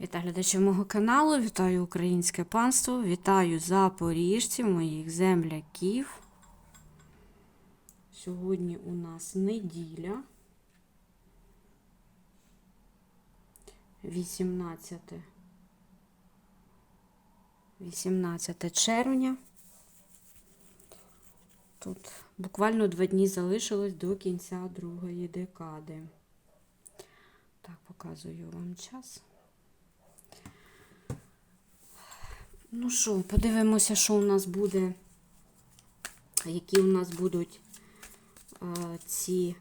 Вітаю глядачів мого каналу, вітаю українське панство, вітаю запоріжців, моїх земляків. Сьогодні у нас неділя. 18, 18 червня. Тут буквально два дні залишилось до кінця другої декади. Так, показую вам час. Ну що, подивимося, що у нас буде, які у нас будуть а, ці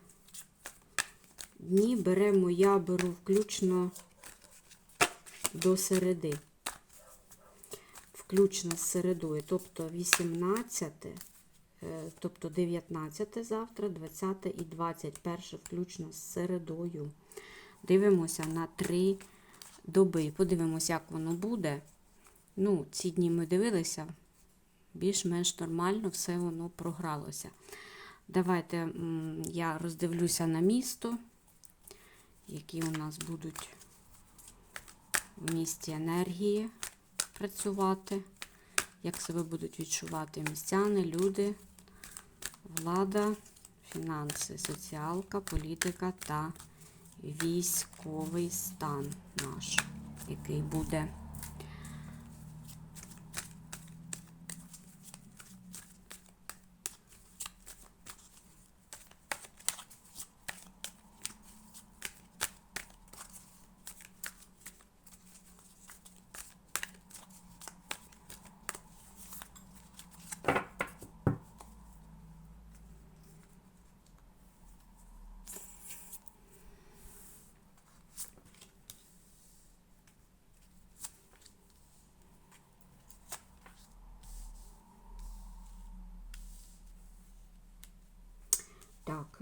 дні. Беремо, я беру включно до середи. Включно з середою, тобто 18, е, тобто 19 завтра, 20 і 21 включно з середою. Дивимося на три доби. Подивимося, як воно буде. Ну, ці дні ми дивилися, більш-менш нормально все воно програлося. Давайте я роздивлюся на місто, які у нас будуть в місті енергії працювати, як себе будуть відчувати містяни, люди, влада, фінанси, соціалка, політика та військовий стан наш, який буде.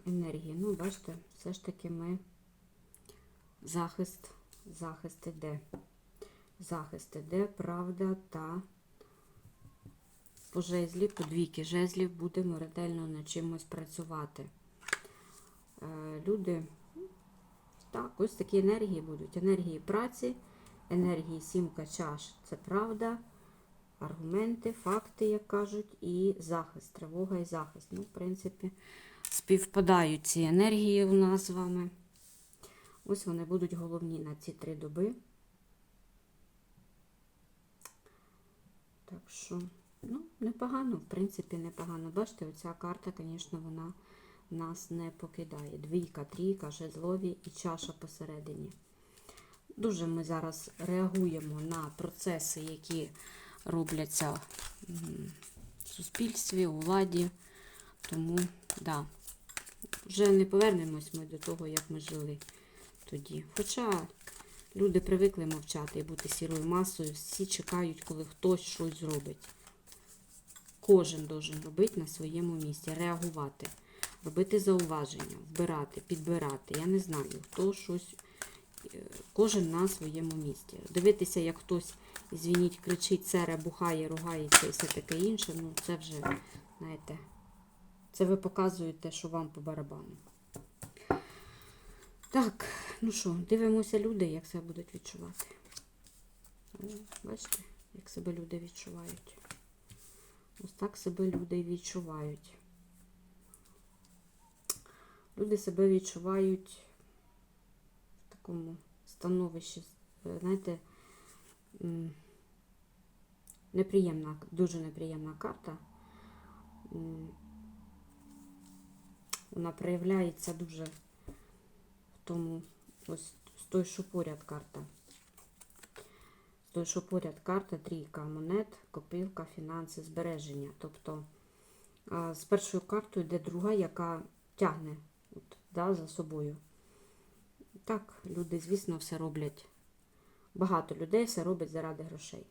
Так, енергія. Ну, бачите, все ж таки ми захист, захист іде. Захист іде, правда та по жезлі, по двійки жезлів будемо ретельно над чимось працювати. Е, люди, так, ось такі енергії будуть. Енергії праці, енергії сімка чаш це правда, аргументи, факти, як кажуть, і захист, тривога і захист. Ну, в принципі, співпадають ці енергії у нас з вами. Ось вони будуть головні на ці три доби. Так що, ну, непогано, в принципі, непогано. Бачите, оця карта, звісно, вона нас не покидає. Двійка, трійка, жезлові і чаша посередині. Дуже ми зараз реагуємо на процеси, які робляться в суспільстві, у владі. Тому, да, вже не повернемось ми до того, як ми жили тоді. Хоча люди привикли мовчати і бути сірою масою, всі чекають, коли хтось щось зробить. Кожен должен робити на своєму місці, реагувати, робити зауваження, вбирати, підбирати. Я не знаю, хто щось, е, кожен на своєму місці. Дивитися, як хтось, звініть, кричить, сере, бухає, ругається і все таке інше, ну це вже, знаєте, це ви показуєте, що вам по барабану. Так, ну що, дивимося люди, як себе будуть відчувати. О, Бачите, як себе люди відчувають. Ось так себе люди відчувають. Люди себе відчувають в такому становищі, е, знаєте, неприємна, дуже неприємна карта. Вона проявляється дуже в тому, ось з той, що поряд карта. З той, що поряд карта, трійка монет, копилка, фінанси, збереження. Тобто з першою картою йде друга, яка тягне от, да, за собою. Так, люди, звісно, все роблять. Багато людей все робить заради грошей.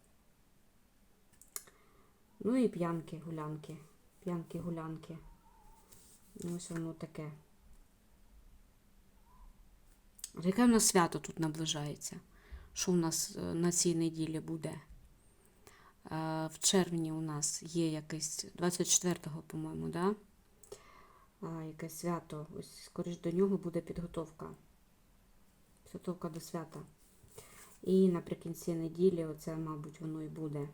Ну і п'янки, гулянки. П'янки, гулянки. Ну, Ось воно таке. Яке в нас свято тут наближається? Що у нас е, на цій неділі буде? Е, В червні у нас є якесь 24-го, по-моєму, да? Якесь свято. Ось скоріш до нього буде підготовка. Підготовка до свята. І наприкінці неділі, оце, мабуть, воно і буде.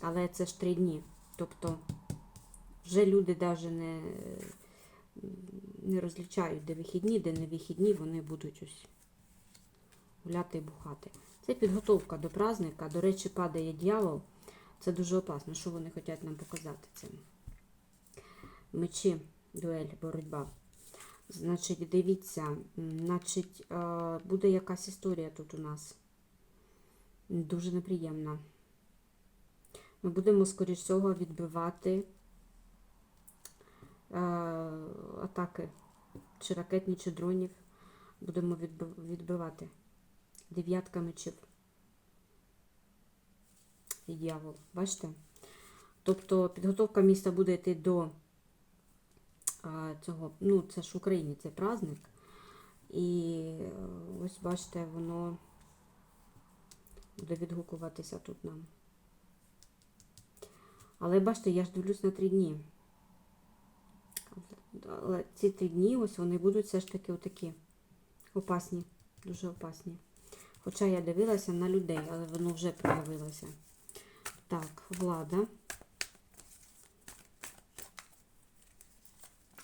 Але це ж три дні. Тобто вже люди навіть не, не розлічають, де вихідні, де не вихідні, вони будуть ось гуляти і бухати. Це підготовка до праздника. До речі, падає дьявол. Це дуже опасно. Що вони хочуть нам показати цим? Мечі, дуель, боротьба. Значить, дивіться, значить, е, буде якась історія тут у нас. Дуже неприємна. Ми будемо, скоріш всього, відбивати атаки чи ракетні, чи дронів. Будемо відбивати. Дев'ятка мечів. І дьявол. Бачите? Тобто підготовка міста буде йти до а, цього, ну, це ж в Україні цей праздник. І е, ось бачите, воно буде відгукуватися тут нам. Але бачите, я ж дивлюсь на три дні. Але ці три дні, ось вони будуть все ж таки отакі опасні, дуже опасні. Хоча я дивилася на людей, але воно вже проявилося. Так, влада.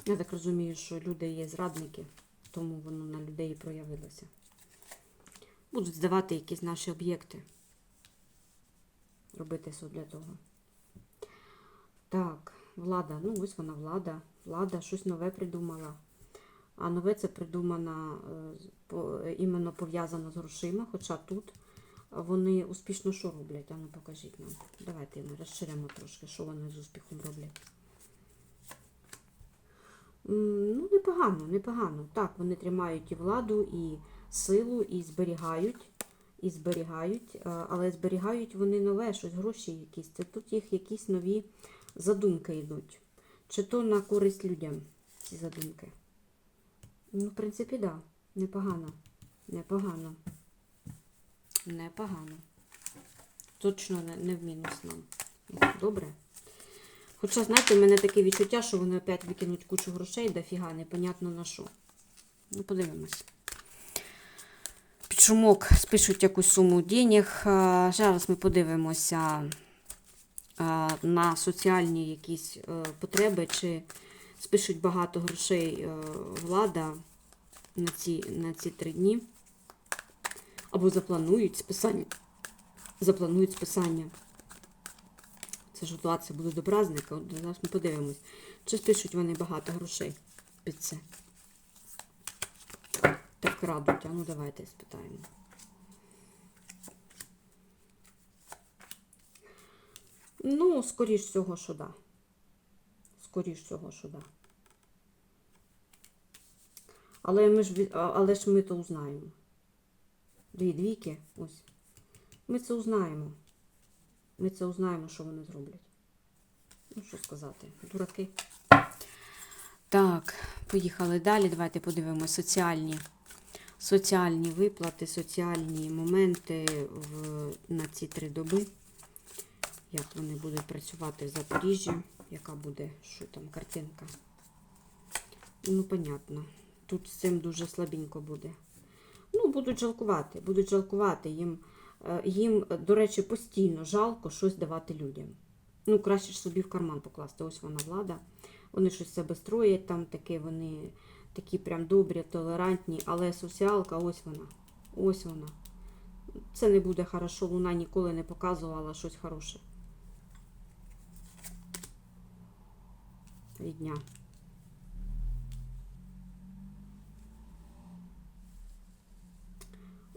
Я так розумію, що люди є зрадники, тому воно на людей проявилося. Будуть здавати якісь наші об'єкти. Робити все для того. Так, влада. Ну, ось вона влада. Влада щось нове придумала. А нове це придумано е, е, іменно пов'язано з грошима, хоча тут вони успішно що роблять? Ану, покажіть нам. Давайте ми розширимо трошки, що вони з успіхом роблять. Ну, непогано, непогано. Так, вони тримають і владу, і силу, і зберігають, і зберігають, е, але зберігають вони нове, щось гроші якісь. Це тут їх якісь нові задумки йдуть. Чи то на користь людям ці задумки. Ну, в принципі, так. Да. Непогано. Непогано. Непогано. Точно не, не в мінус нам. Добре. Хоча, знаєте, в мене таке відчуття, що вони опять викинуть кучу грошей, дофіга, непонятно на що. Ну, подивимось. Під шумок спишуть якусь суму денег. Зараз ми подивимося на соціальні якісь е, потреби, чи спишуть багато грошей е, влада на ці, на ці три дні. Або запланують списання. Запланують списання. Це ж готуватися буде до праздника. Зараз ми подивимось. Чи спишуть вони багато грошей під це? Так крадуть, а ну давайте спитаємо. Ну, скоріш всього, що да. Скоріш всього, що да. Але ми ж але ж ми то узнаємо. Дві двійки, ось. Ми це узнаємо. Ми це узнаємо, що вони зроблять. Ну, що сказати, дураки. Так, поїхали далі. Давайте подивимося соціальні, соціальні виплати, соціальні моменти в, на ці три доби. Як вони будуть працювати в Запоріжжі, яка буде, що там, картинка. Ну, понятно. Тут з цим дуже слабенько буде. Ну, будуть жалкувати, будуть жалкувати. Їм, е, їм, до речі, постійно жалко щось давати людям. Ну, краще ж собі в карман покласти. Ось вона влада. Вони щось себе строять, там таке, вони такі прям добрі, толерантні, але соціалка, ось вона. Ось вона. Це не буде хорошо. Луна ніколи не показувала щось хороше. Від дня.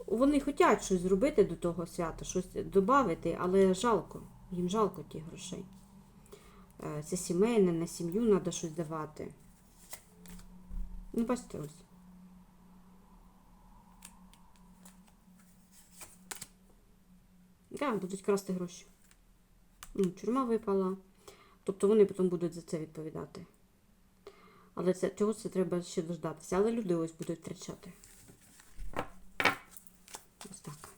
Вони хочуть щось зробити до того свята, щось додати, але жалко. Їм жалко тих грошей. Е, Це сімейне, на сім'ю треба щось давати. Ну, бачите, ось. Так, будуть красти гроші. Ну, тюрма випала. Тобто вони потім будуть за це відповідати. Але це, цього це треба ще дождатися. Але люди ось будуть втрачати. Ось так.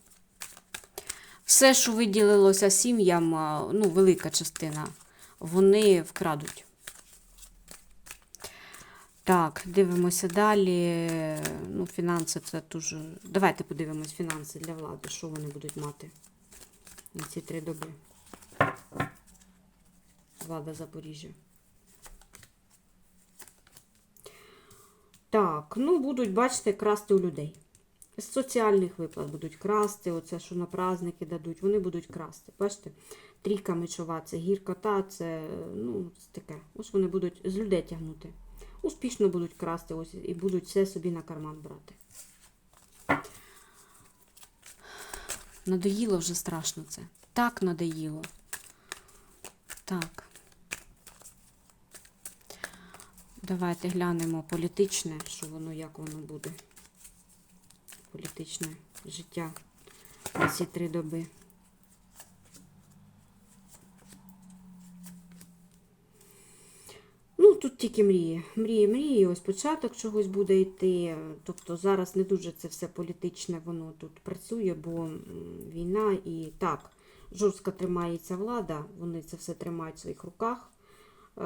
Все, що виділилося сім'ям, ну, велика частина, вони вкрадуть. Так, дивимося далі. Ну, фінанси це дуже. Давайте подивимось фінанси для влади, що вони будуть мати на ці три доби. Влада Запоріжжя. Так, ну будуть, бачите, красти у людей. З соціальних виплат будуть красти, оце, що на праздники дадуть, вони будуть красти. Бачите, трійка мечова, це гіркота, це ну, це таке. Ось вони будуть з людей тягнути. Успішно будуть красти ось і будуть все собі на карман брати. Надоїло вже страшно це. Так надоїло. Так. Давайте глянемо політичне, що воно, як воно буде. Політичне життя на ці три доби. Ну, тут тільки мрії. Мрії, мрії, ось початок чогось буде йти. Тобто зараз не дуже це все політичне, воно тут працює, бо війна і так, жорстко тримається влада, вони це все тримають в своїх руках. Е,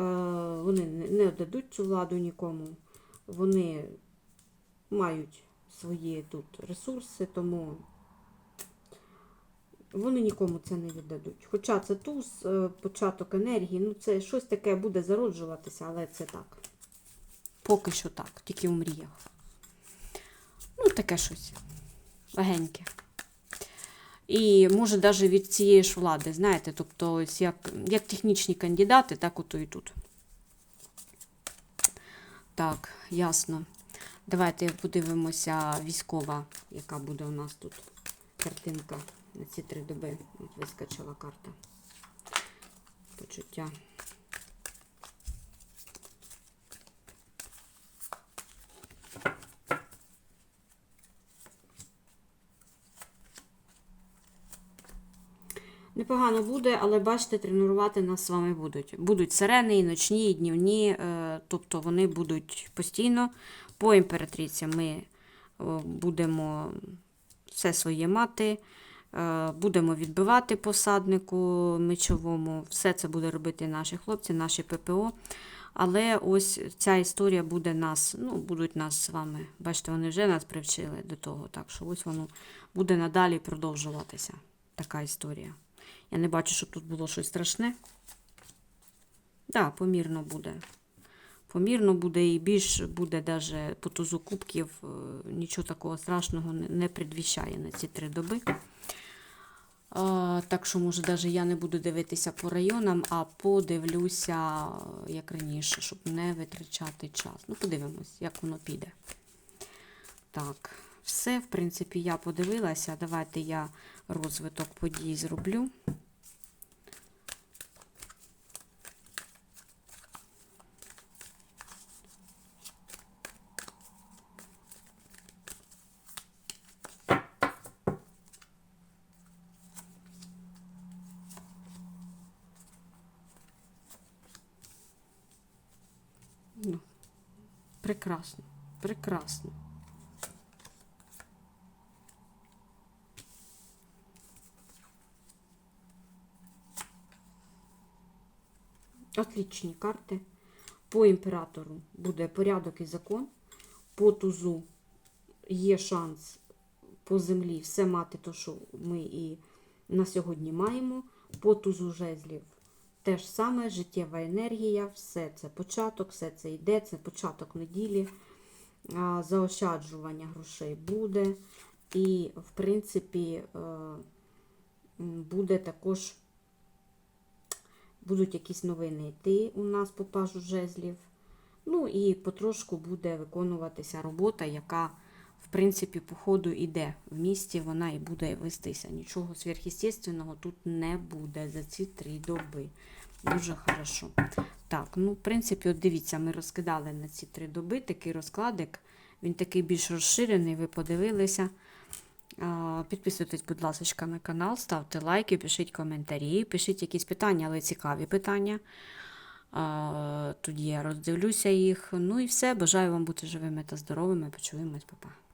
Вони не дадуть цю владу нікому. Вони мають свої тут ресурси, тому вони нікому це не віддадуть. Хоча це туз, е, початок енергії, ну це щось таке буде зароджуватися, але це так. Поки що так, тільки у мріях. Ну, таке щось. Легеньке. І може навіть від цієї ж влади, знаєте, тобто, ось як, як технічні кандидати, так ото і тут. Так, ясно. Давайте подивимося військова, яка буде у нас тут картинка на ці три доби. От вискочила карта. Почуття. Непогано буде, але бачите, тренувати нас з вами будуть. Будуть сирени, і ночні, і днівні, е, тобто вони будуть постійно. По імператриці ми будемо все своє мати, е, будемо відбивати посаднику мечовому. Все це буде робити наші хлопці, наші ППО. Але ось ця історія буде нас, ну, будуть нас з вами. Бачите, вони вже нас привчили до того. Так що ось воно буде надалі продовжуватися. Така історія. Я не бачу, щоб тут було щось страшне. Так, да, помірно буде. Помірно буде і більш буде даже по тузу кубків. е, Нічого такого страшного не, предвіщає на ці три доби. А, так що, може, навіть я не буду дивитися по районам, а подивлюся, е, як раніше, щоб не витрачати час. Ну, подивимось, як воно піде. Так, все, в принципі, я подивилася. Давайте я розвиток подій зроблю. Ну, прекрасно, прекрасно. Отлічні карти. По імператору буде порядок і закон. По тузу є шанс по землі все мати, то, що ми і на сьогодні маємо. По тузу жезлів те ж саме, життєва енергія, все це початок, все це йде, це початок неділі. Заощаджування грошей буде. І, в принципі, е, буде також будуть якісь новини йти у нас по пажу жезлів. Ну і потрошку буде виконуватися робота, яка, в принципі, по ходу йде в місті, вона і буде вестися. Нічого сверхъестественного тут не буде за ці три доби. Дуже хорошо. Так, ну, в принципі, от дивіться, ми розкидали на ці три доби такий розкладик. Він такий більш розширений, ви подивилися. Підписуйтесь, будь ласка, на канал, ставте лайки, пишіть коментарі, пишіть якісь питання, але цікаві питання. Тоді я роздивлюся їх. Ну і все. Бажаю вам бути живими та здоровими. Почуємось, Па-па.